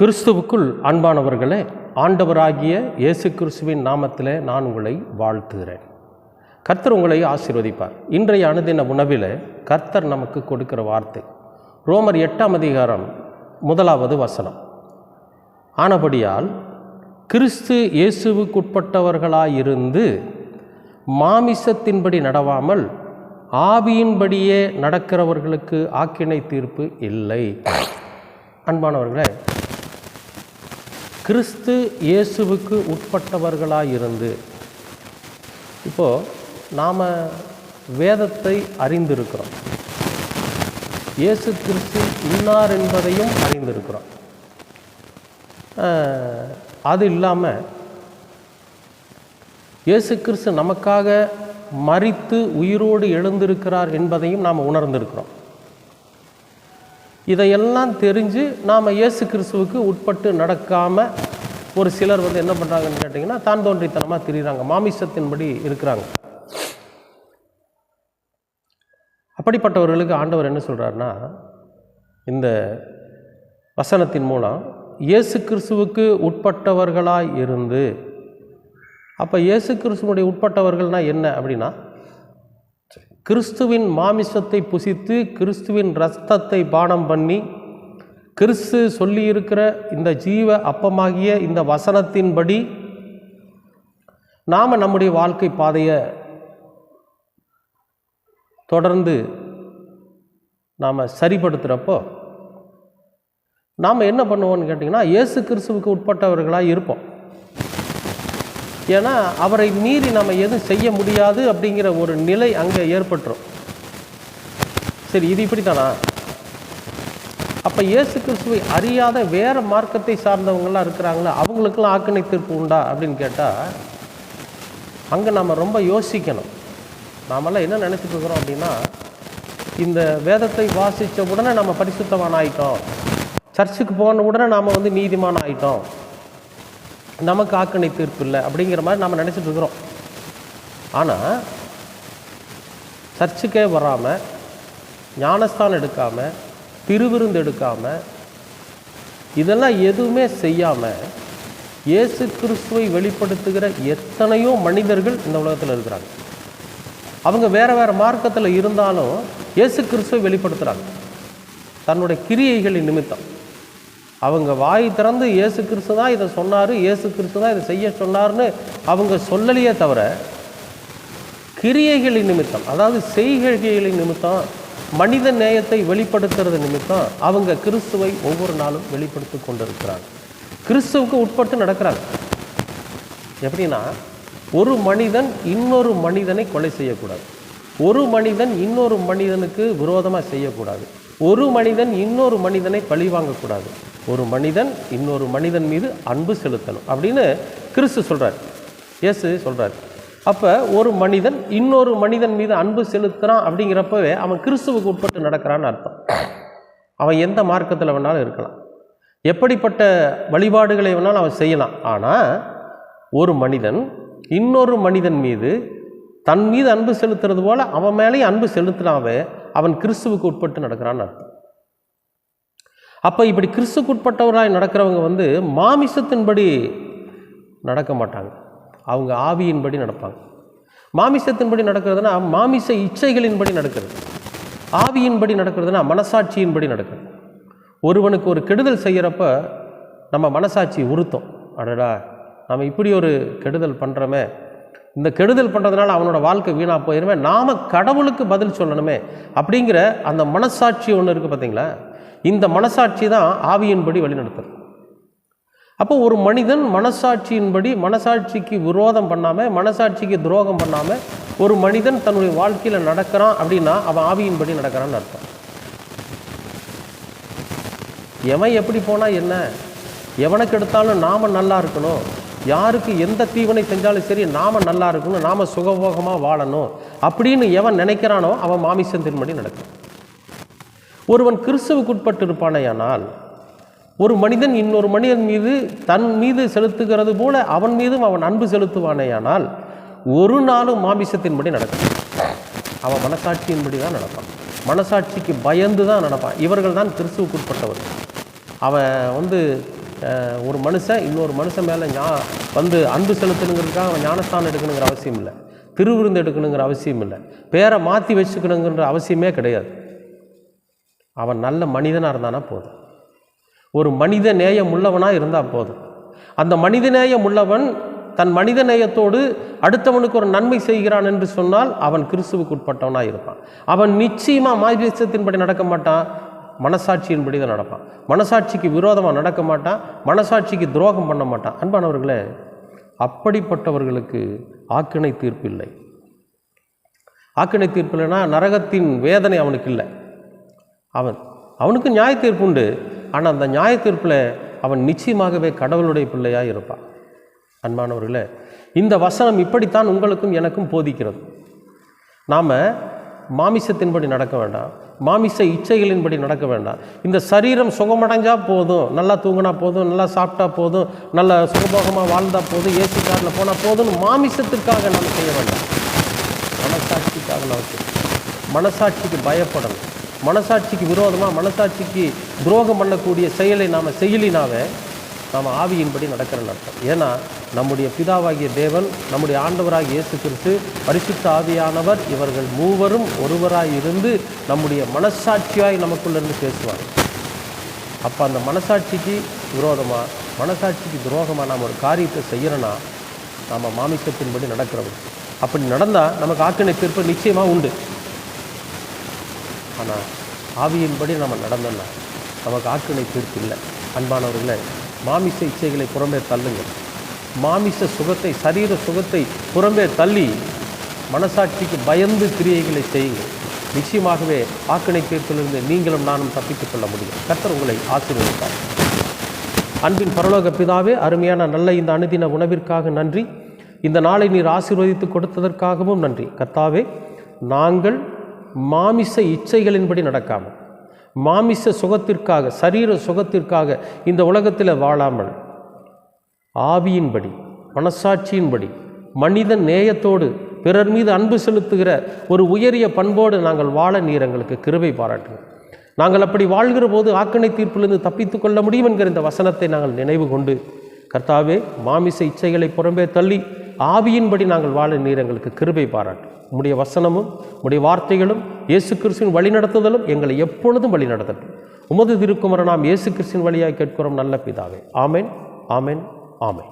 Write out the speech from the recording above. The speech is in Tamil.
கிறிஸ்துவுக்குள் அன்பானவர்களே ஆண்டவராகிய இயேசு கிறிஸ்துவின் நாமத்தில் நான் உங்களை வாழ்த்துகிறேன். கர்த்தர் உங்களை ஆசீர்வதிப்பார். இன்றைய அனுதின உணவில் கர்த்தர் நமக்கு கொடுக்கிற வார்த்தை. ரோமர் எட்டாம் அதிகாரம் முதலாவது வசனம். ஆனபடியால் கிறிஸ்து இயேசுவுக்குட்பட்டவர்களாயிருந்து மாமிசத்தின்படி நடவாமல் ஆவியின்படியே நடக்கிறவர்களுக்கு ஆக்கினை தீர்ப்பு இல்லை. அன்பானவர்களே கிறிஸ்து இயேசுவுக்கு உட்பட்டவர்களாக இருந்து இப்போது நாம் வேதத்தை அறிந்திருக்கிறோம். இயேசு கிறிஸ்து இன்னார் என்பதையும் அறிந்திருக்கிறோம். அது இல்லாமல் இயேசு கிறிஸ்து நமக்காக மறித்து உயிரோடு எழுந்திருக்கிறார் என்பதையும் நாம் உணர்ந்திருக்கிறோம். இதையெல்லாம் தெரிஞ்சு நாம் இயேசு கிறிஸ்துவுக்கு உட்பட்டு நடக்காமல் ஒரு சிலர் வந்து என்ன பண்ணுறாங்கன்னு கேட்டிங்கன்னா தான் தோன்றித்தனமாக திரிகிறாங்க மாமிசத்தின்படி இருக்கிறாங்க. அப்படிப்பட்டவர்களுக்கு ஆண்டவர் என்ன சொல்கிறாருன்னா இந்த வசனத்தின் மூலம் இயேசு கிறிஸ்துவுக்கு உட்பட்டவர்களாக இருந்து அப்போ இயேசு கிறிஸ்துவனுடைய உட்பட்டவர்கள்னால் என்ன அப்படின்னா கிறிஸ்துவின் மாமிசத்தை புசித்து கிறிஸ்துவின் ரத்தத்தை பானம் பண்ணி கிறிஸ்து சொல்லியிருக்கிற இந்த ஜீவ அப்பமாகிய இந்த வசனத்தின்படி நாம் நம்முடைய வாழ்க்கை பாதையை தொடர்ந்து நாம் சரிப்படுத்துகிறப்போ நாம் என்ன பண்ணுவோன்னு கேட்டிங்கன்னா இயேசு கிறிஸ்துவுக்கு உட்பட்டவர்களாக இருப்போம். ஏன்னா அவரை மீறி நம்ம எதுவும் செய்ய முடியாது அப்படிங்கிற ஒரு நிலை அங்கே ஏற்பட்டுரும். சரி இது இப்படி தானா அப்போ இயேசு கிறிஸ்துவை அறியாத வேறு மார்க்கத்தை சார்ந்தவங்களாம் இருக்கிறாங்களா அவங்களுக்கெல்லாம் ஆக்கினை தீர்ப்பு உண்டா அப்படின்னு கேட்டால் அங்கே நம்ம ரொம்ப யோசிக்கணும். நாமெல்லாம் என்ன நினச்சிட்டு இருக்கிறோம் அப்படின்னா இந்த வேதத்தை வாசித்த உடனே நம்ம பரிசுத்தமான ஆயிட்டோம். சர்ச்சுக்கு போன உடனே நாம் வந்து நீதிமான ஆயிட்டோம். நமக்கு ஆக்கணி தீர்ப்பு இல்லை அப்படிங்கிற மாதிரி நம்ம நினச்சிட்டு இருக்கிறோம். ஆனால் சர்ச்சுக்கே வராமல் ஞானஸ்தானம் எடுக்காமல் திருவிருந்து எடுக்காமல் இதெல்லாம் எதுவுமே செய்யாமல் இயேசு கிறிஸ்துவை வெளிப்படுத்துகிற எத்தனையோ மனிதர்கள் இந்த உலகத்தில் இருக்கிறாங்க. அவங்க வேறு வேறு மார்க்கத்தில் இருந்தாலும் இயேசு கிறிஸ்துவை வெளிப்படுத்துகிறாங்க தன்னுடைய கிரியைகளின் நிமித்தம். அவங்க வாய் திறந்து இயேசு கிறிஸ்து தான் இதை சொன்னார் இயேசு கிறிஸ்து தான் இதை செய்ய சொன்னார்னு அவங்க சொல்லலையே தவிர கிரியைகளின் நிமித்தம் அதாவது செய்கைகளின் நிமித்தம் மனித நேயத்தை வெளிப்படுத்துறது நிமித்தம் அவங்க கிறிஸ்துவை ஒவ்வொரு நாளும் வெளிப்படுத்தி கொண்டிருக்கிறாங்க. கிறிஸ்துவுக்கு உட்பட்டு நடக்கிறாங்க. எப்படின்னா ஒரு மனிதன் இன்னொரு மனிதனை கொலை செய்யக்கூடாது. ஒரு மனிதன் இன்னொரு மனிதனுக்கு விரோதமாக செய்யக்கூடாது. ஒரு மனிதன் இன்னொரு மனிதனை பழி வாங்கக்கூடாது. ஒரு மனிதன் இன்னொரு மனிதன் மீது அன்பு செலுத்தணும். அப்படின்னு கிறிஸ்து சொல்கிறார் இயேசு சொல்கிறார் அப்போ ஒரு மனிதன் இன்னொரு மனிதன் மீது அன்பு செலுத்துறான் அப்படிங்கிறப்பவே அவன் கிறிஸ்துவுக்கு உட்பட்டு நடக்கிறான்னு அர்த்தம். அவன் எந்த மார்க்கத்தில் வேணாலும் இருக்கலாம். எப்படிப்பட்ட வழிபாடுகளை வேணாலும் அவன் செய்யலாம். ஆனால் ஒரு மனிதன் இன்னொரு மனிதன் மீது தன் மீது அன்பு செலுத்துறது போல் அவன் மேலேயும் அன்பு செலுத்தினாவே அவன் கிறிஸ்துவுக்கு உட்பட்டு நடக்கிறான்னு அர்த்தம். அப்போ இப்படி கிறிஸ்துக்கு உட்பட்டவராய் நடக்கிறவங்க வந்து மாமிசத்தின்படி நடக்க மாட்டாங்க. அவங்க ஆவியின்படி நடப்பாங்க. மாமிசத்தின்படி நடக்கிறதுனா மாமிச இச்சைகளின்படி நடக்கிறது. ஆவியின்படி நடக்கிறதுனா மனசாட்சியின்படி நடக்கிறது. ஒருவனுக்கு ஒரு கெடுதல் செய்கிறப்ப நம்ம மனசாட்சி உறுத்தம். அடடா நம்ம இப்படி ஒரு கெடுதல் பண்ணுறோமே இந்த கெடுதல் பண்ணுறதுனால அவனோட வாழ்க்கை வீணாக போயிருமே. நாம் கடவுளுக்கு பதில் சொல்லணுமே. அப்படிங்கிற அந்த மனசாட்சி ஒன்று இருக்குது பார்த்தீங்களா இந்த மனசாட்சி தான் ஆவியின்படி வழிநடத்துறது. அப்போ ஒரு மனிதன் மனசாட்சியின்படி மனசாட்சிக்கு விரோதம் பண்ணாமல் மனசாட்சிக்கு துரோகம் பண்ணாமல் ஒரு மனிதன் தன்னுடைய வாழ்க்கையில் நடக்கிறான் அப்படின்னா அவன் ஆவியின்படி நடக்கிறான்னு அர்த்தம். எவன் எப்படி போனால் என்ன? எவனுக்கு எடுத்தாலும் நாம் நல்லா இருக்கணும். யாருக்கு எந்த தீவனை செஞ்சாலும் சரி நாம நல்லா இருக்கணும் நாம சுகபோகமாக வாழணும் அப்படின்னு எவன் நினைக்கிறானோ அவன் மாமிசத்தின்படி நடக்கும். ஒருவன் கிறிஸ்துவுக்குட்பட்டு இருப்பானேயானால் ஒரு மனிதன் இன்னொரு மனிதன் மீது தன் மீது செலுத்துகிறது போல அவன் மீதும் அவன் அன்பு செலுத்துவானேயானால் ஒரு நாளும் மாமிசத்தின்படி நடக்கும். அவன் மனசாட்சியின்படி தான் நடப்பான். மனசாட்சிக்கு பயந்து தான் நடப்பான். இவர்கள் தான் கிறிஸ்துவுக்குட்பட்டவர் அவன் வந்து ஒரு மனுஷன் இன்னொரு மனுஷன் மேலே ஞா வந்து அன்பு செலுத்தணுங்கிறதுக்காக அவன் ஞானஸ்தானம் எடுக்கணுங்கிற அவசியம் இல்லை. திருவிருந்து எடுக்கணுங்கிற அவசியம் இல்லை. பேரை மாற்றி வச்சுக்கணுங்கிற அவசியமே கிடையாது. அவன் நல்ல மனிதனாக இருந்தானா போதும். ஒரு மனித நேயம் உள்ளவனாக இருந்தால் போதும். அந்த மனித நேயம் உள்ளவன் தன் மனித நேயத்தோடு அடுத்தவனுக்கு ஒரு நன்மை செய்கிறான் என்று சொன்னால் அவன் கிறிஸ்துவுக்கு உட்பட்டவனாக இருப்பான். அவன் நிச்சயமாக மாய்வேசத்தின்படி நடக்க மாட்டான். மனசாட்சியின்படி தான் நடப்பான். மனசாட்சிக்கு விரோதமாக நடக்க மாட்டான் மனசாட்சிக்கு துரோகம் பண்ண மாட்டான். அன்பானவர்களே அப்படிப்பட்டவர்களுக்கு ஆக்கினை தீர்ப்பு இல்லை. ஆக்கினை தீர்ப்பு இல்லைன்னா நரகத்தின் வேதனை அவனுக்கு இல்லை. அவன் அவனுக்கு நியாய தீர்ப்பு உண்டு. ஆனால் அந்த நியாய தீர்ப்பில் அவன் நிச்சயமாகவே கடவுளுடைய பிள்ளையாக இருப்பான். அன்பானவர்களே இந்த வசனம் இப்படித்தான் உங்களுக்கும் எனக்கும் போதிக்கிறது. நாம் மாமிசத்தின்படி நடக்க வேண்டாம். மாமிச இச்சைகளின்படி நடக்க வேண்டாம். இந்த சரீரம் சுகமடைஞ்சால் போதும். நல்லா தூங்கினா போதும். நல்லா சாப்பிட்டா போதும். நல்ல சுகபோகமாக வாழ்ந்தால் போதும். ஏசி காரில் போனால் போதும்னு மாமிசத்திற்காக நாம் செய்ய வேண்டாம். மனசாட்சிக்காக நாம் மனசாட்சிக்கு பயப்படணும். மனசாட்சிக்கு விரோதமாக மனசாட்சிக்கு துரோகம் பண்ணக்கூடிய செயலை நாம் செய்யலினாவே நாம் ஆவியின்படி நடக்கிற அர்த்தம். ஏன்னா நம்முடைய பிதாவாகிய தேவன் நம்முடைய ஆண்டவராகிய இயேசு கிறிஸ்து பரிசுத்த ஆவியானவர் இவர்கள் மூவரும் ஒருவராக இருந்து நம்முடைய மனசாட்சியாய் நமக்குள்ளேருந்து பேசுவார். அப்போ அந்த மனசாட்சிக்கு விரோதமாக மனசாட்சிக்கு துரோகமாக நாம் ஒரு காரியத்தை செய்யறோன்னா நாம் மாமிசத்தின்படி நடக்கிறவங்க அப்படி நடந்தால் நமக்கு ஆக்கினை தீர்ப்பு நிச்சயமாக உண்டு. ஆனால் ஆவியின்படி நம்ம நடந்தோம்னா நமக்கு ஆக்கினை தீர்ப்பு இல்லை. அன்பானவர்களே மாமிச இச்சைகளை புறம்பே தள்ளுங்கள். மாமிச சுகத்தை சரீர சுகத்தை புறம்பே தள்ளி மனசாட்சிக்கு பயந்து கிரியைகளை செய்யுங்கள். நிச்சயமாகவே ஆக்கினை தீர்ப்பிலிருந்து நீங்களும் நானும் தப்பித்துக் கொள்ள முடியும். கர்த்தர் உங்களை ஆசீர்வதிப்பார். அன்பின் பரலோக பிதாவே அருமையான நல்ல இந்த அனுதின உணவிற்காக நன்றி. இந்த நாளை நீர் ஆசீர்வதித்து கொடுத்ததற்காகவும் நன்றி. கர்த்தாவே நாங்கள் மாமிச இச்சைகளின்படி நடக்காமல் மாமிச சுகத்திற்காக சரீர சுகத்திற்காக இந்த உலகத்தில் வாழாமல் ஆவியின்படி மனசாட்சியின்படி மனித நேயத்தோடு பிறர் மீது அன்பு செலுத்துகிற ஒரு உயரிய பண்போடு நாங்கள் வாழ நீர் எங்களுக்கு கிருவை பாராட்டுங்க நாங்கள் அப்படி வாழ்கிற போது ஆக்கணை தீர்ப்பிலிருந்து தப்பித்து கொள்ள முடியும் என்கிற இந்த வசனத்தை நாங்கள் நினைவு கொண்டு கர்த்தாவே மாமிச இச்சைகளை புறம்பே தள்ளி ஆவியின்படி நாங்கள் வாழ நீர் எங்களுக்கு கிருபை பாராட்டு. உம்முடைய வசனமும் உம்முடைய வார்த்தைகளும் இயேசு கிறிஸ்துவின் வழிநடத்துதலும் எங்களை எப்பொழுதும் வழிநடத்தட்டும் உமது திருக்குமர நாம் இயேசு கிறிஸ்துவின் வழியாக கேட்கிறோம் நல்ல பிதாவே. ஆமேன் ஆமேன் ஆமேன்.